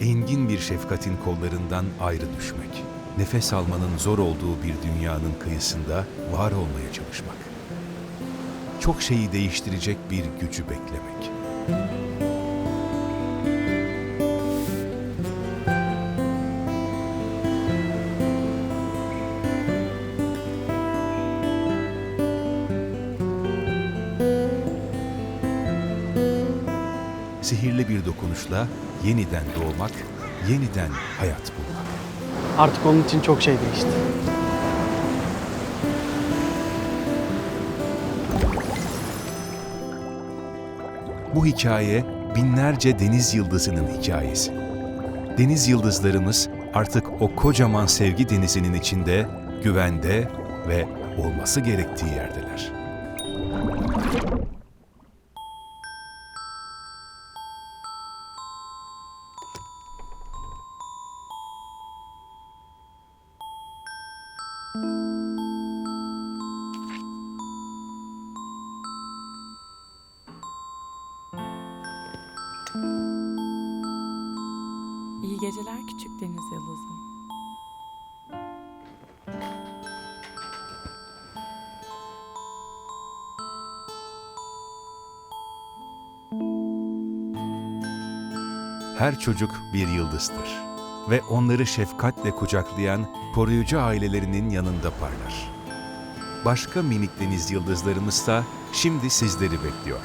engin bir şefkatin kollarından ayrı düşmek. Nefes almanın zor olduğu bir dünyanın kıyısında var olmaya çalışmak. Çok şeyi değiştirecek bir gücü beklemek. Sihirli bir dokunuşla yeniden doğmak, yeniden hayat bulmak. Artık onun için çok şey değişti. Bu hikaye binlerce deniz yıldızının hikayesi. Deniz yıldızlarımız artık o kocaman sevgi denizinin içinde, güvende ve olması gerektiği yerdeler. İyi geceler küçük deniz yıldızım. Her çocuk bir yıldızdır ve onları şefkatle kucaklayan koruyucu ailelerinin yanında parlar. Başka minik deniz yıldızlarımız da şimdi sizleri bekliyor.